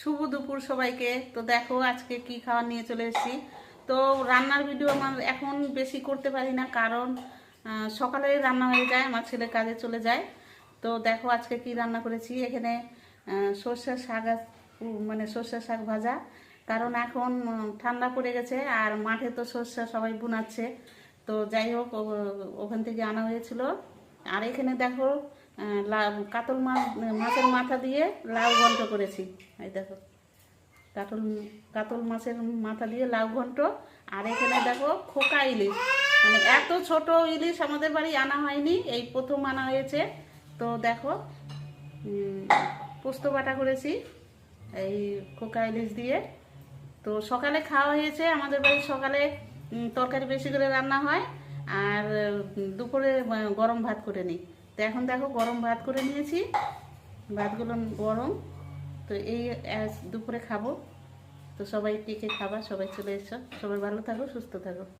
শুভ দুপুর সবাইকে। তো দেখো আজকে কি খাবার নিয়ে চলে এসেছি। তো রান্নার ভিডিও আমার এখন বেশি করতে পারি না, কারণ সকালে রান্না হয়ে যায়, আমার ছেলে কাজে চলে যায়। তো দেখো আজকে কি রান্না করেছি। এখানে সর্ষের শাক মানে সর্ষের শাক ভাজা। কারণ এখন ঠান্ডা পড়ে গেছে আর মাঠে তো সর্ষে সবাই বুনাচ্ছে। তো যাই হোক ওখান থেকে আনা হয়েছিল। আর এখানে দেখো কাতল মাছ, মাছের মাথা দিয়ে লাউ ঘন্ট করেছি। এই দেখো, কাতল কাতল মাছের মাথা দিয়ে লাউ ঘন্ট। আর এখানে দেখো, খোকা ইলিশ। মানে এত ছোট ইলিশ আমাদের বাড়ি আনা হয়নি, এই প্রথম আনা হয়েছে। তো দেখো পোস্ত বাটা করেছি এই খোকা ইলিশ দিয়ে। তো সকালে খাওয়া হয়েছে, আমাদের বাড়ি সকালে তরকারি বেশি করে রান্না হয়। আর দুপুরে গরম ভাত করে নিই। তো এখন দেখো গরম ভাত করে নিয়েছি। ভাতগুলো গরম। তো এই দুপুরে খাব। তো সবাই টিকে খাবা? সবাই চলে এসো। সবাই ভালো থাকো, সুস্থ থাকো।